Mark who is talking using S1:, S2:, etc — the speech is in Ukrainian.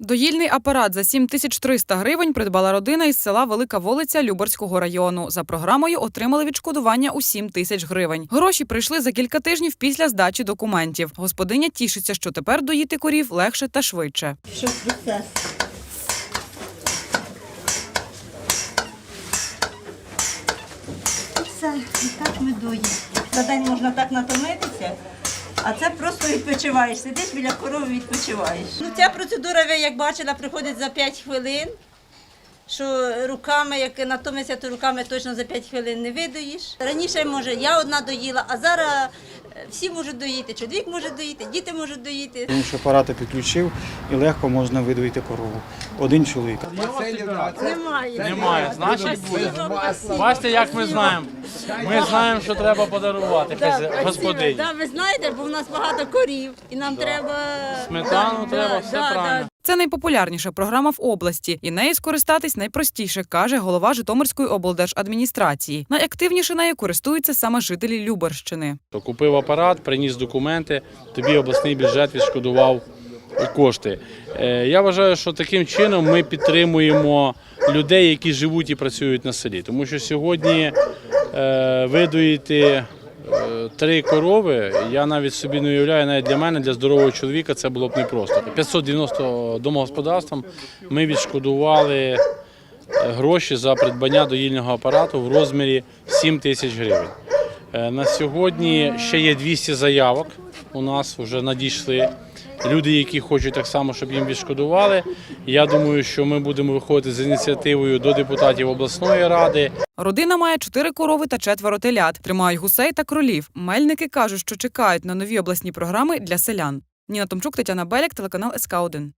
S1: Доїльний апарат за 7300 гривень придбала родина із села Велика Волиця Люборського району. За програмою отримали відшкодування у 7 тисяч гривень. Гроші прийшли за кілька тижнів після здачі документів. Господиня тішиться, що тепер доїти корів легше та швидше.
S2: Все, і так ми доїмо. За день можна так натомитися, а це просто відпочиваєш. Сидиш біля корови, відпочиваєш. Ну, ця процедура, ви як бачила, приходить за 5 хвилин. Що руками, як натомишся, то руками точно за 5 хвилин не видоїш. Раніше, може, я одна доїла, а зараз всі можуть доїти. Чоловік може доїти, діти можуть доїти.
S3: Тому що апарати підключив і легко можна видоїти корову. Один чоловік.
S2: Немає.
S4: Немає, значить буде. Бачите, як ми знаємо. Ми знаємо, що треба подарувати хазя- господині.
S2: Да, ви знаєте, бо в нас багато корів, і нам треба
S4: Сметану треба, все правильно.
S1: Це найпопулярніша програма в області, і нею скористатись найпростіше, каже голова Житомирської облдержадміністрації. Найактивніше нею користуються саме жителі Люберщини.
S4: Купив апарат, приніс документи, тобі обласний бюджет відшкодував кошти. Е, Я вважаю, що таким чином ми підтримуємо людей, які живуть і працюють на селі. Тому що сьогодні е, видоїти е, три корови, я навіть собі не уявляю, навіть для мене, для здорового чоловіка, це було б непросто. 590 домогосподарствам ми відшкодували е, гроші за придбання доїльного апарату в розмірі 7 тисяч гривень. Е, На сьогодні ще є 200 заявок. У нас вже надійшли люди, які хочуть так само, щоб їм відшкодували. Я думаю, що ми будемо виходити з ініціативою до депутатів обласної ради.
S1: Родина має чотири корови та четверо телят. Тримають гусей та кролів. Мельники кажуть, що чекають на нові обласні програми для селян. Ніна Томчук, Тетяна Беляк, телеканал СК 1